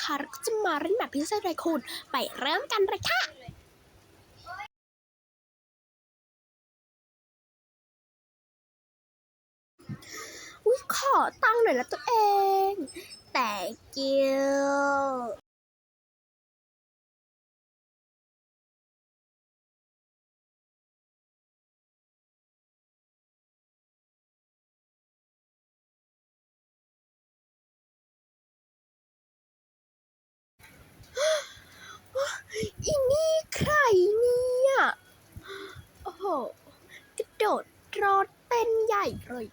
ค่ะก็จะมาเล่นแบบพิเศษเลยคุณ ไปเริ่มกันเลยค่ะอุ้ยขอตังค์หน่อยละตัวเอง แต่เกียวอีนี่ใครเนี่ย โอ้โห กระโดดรอ เต้นใหญ่เลย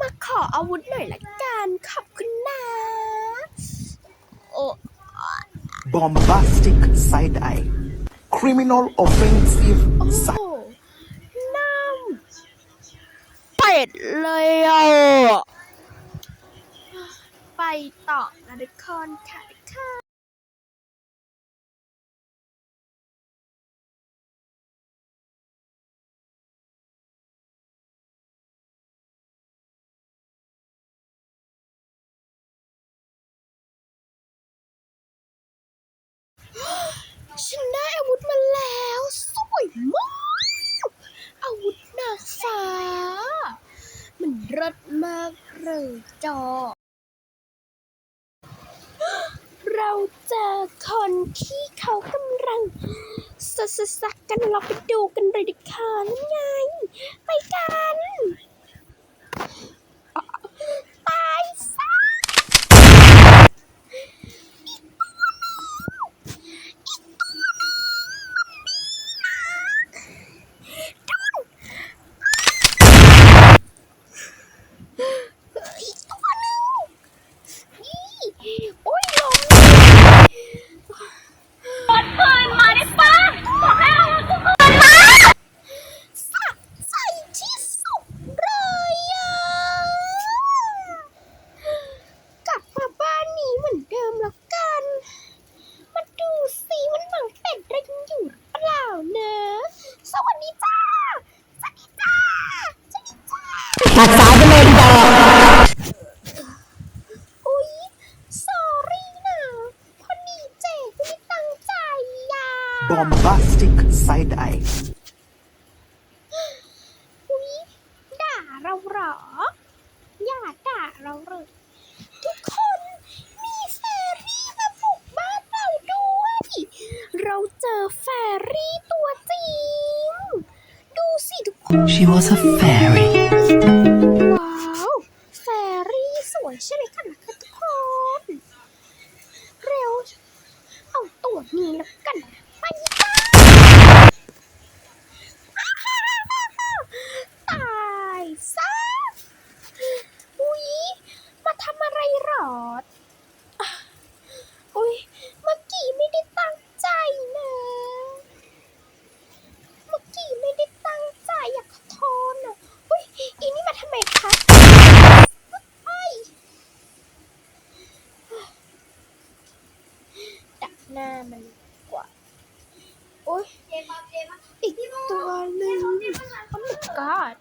มาขออาวุธหน่อยละกันขอบคุณนะ โอ้ bombastic side eye, criminal offensive side อะไปต่อนะทุกคนค่ะทุกคนฉันได้อาวุธมาแล้ว สวยมาก อาวุธนางฟ้า รสมากหรือจอ เราเจอคนที่เขากำลังสัสสักกันเราไปดูกันเลยดิค่ะนั่นไง ไปกันอะตายซะอีกตัวหนึงอีกตัวหนึงอีกตัวหนึงนี่โอ้ยลง ปืนมาได้ปะบอกให้เอาปืนมา สะใจที่สุดเลยอะ กลับมาบ้านนี้เหมือนเดิมแล้วกัน มาดูสิมันหนังเป็ดอะไรกันอยู่หรือเปล่านะ สวัสดีจ้า สวัสดีจ้า สวัสดีจ้า ตัดสายไปเลยดีกว่า อุ๊ย สอรี่นะพอดีเจ๊ไม่ได้ตั้งใจอะ bombastic side eye, อุ๊ยด่าเราเหรอ อย่าด่าเราเลยทุกคนมีแฟรี่มาบุกบ้านเราด้วย เราเจอแฟรี่ตัวจริง ดูสิทุกคน She was a fairy. ว้าว แฟรี่สวยใช่ไหมคะทุกคน เร็ว เอาตัวนี้แล้วกันไปจ้า ตายซะอุ๊ยมาทำอะไรหรออะอุ๊ย เมื่อกี้ไม่ได้ตั้งใจนะ เมื่อกี้ไม่ได้ตั้งใจอยากขอโทษนะอุ๊ย อีนี่มาทำไมคะเฮ้ยดักหน้ามันดีกว่า โอ๊ยอีกตัวหนึ่งโอ้ my god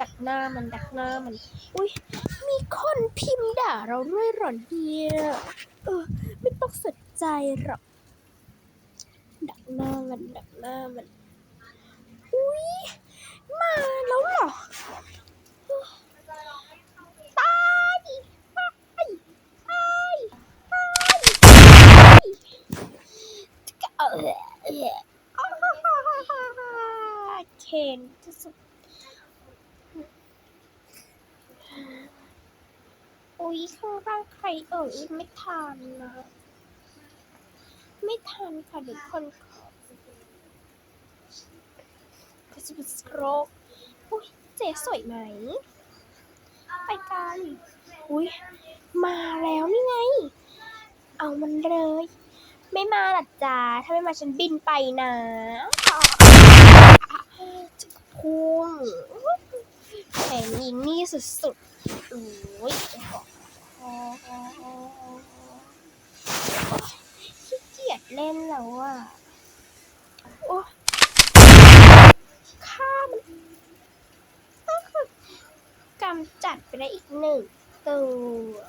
ดักหน้ามันดักหน้ามัน อุ้ยมีคนพิมพ์ด่าเราด้วยเหรอเนี่ยเออไม่ต้องสนใจหรอก ดักหน้ามันดักหน้ามัน อุ้ยมาแล้วเหรอตายตายตายตายเออเออ เคนที่สุดอุ๊ยข้างล่างใครเอ่ยไม่ทันนะ ไม่ทันค่ะเดี๋ยวคนขอก็จะเป็นสโครกอุ๊ยเจ๊สวยไหม ไปกัน อุ๊ยมาแล้วนี่ไง เอามันเลย ไม่มาหรอจ้าถ้าไม่มาฉันบินไปนะจะพุ่งแหม นีนี่สุดๆโอ้ยขี้เกียจเล่นแล้วอะโอ้ฆ่ามันกำจัดไปได้อีกหนึ่งตัว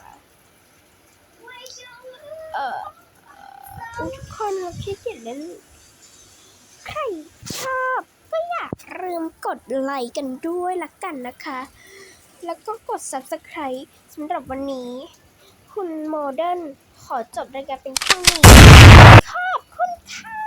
เออทุกคนเราขี้เกียจเล่นใครชอบ ลืมกดไลค์กันด้วยละกันนะคะ แล้วก็กด subscribe สำหรับวันนี้ คุณโมเดิร์นขอจบรายการเป็นเท่านี้ขอบคุณค่ะ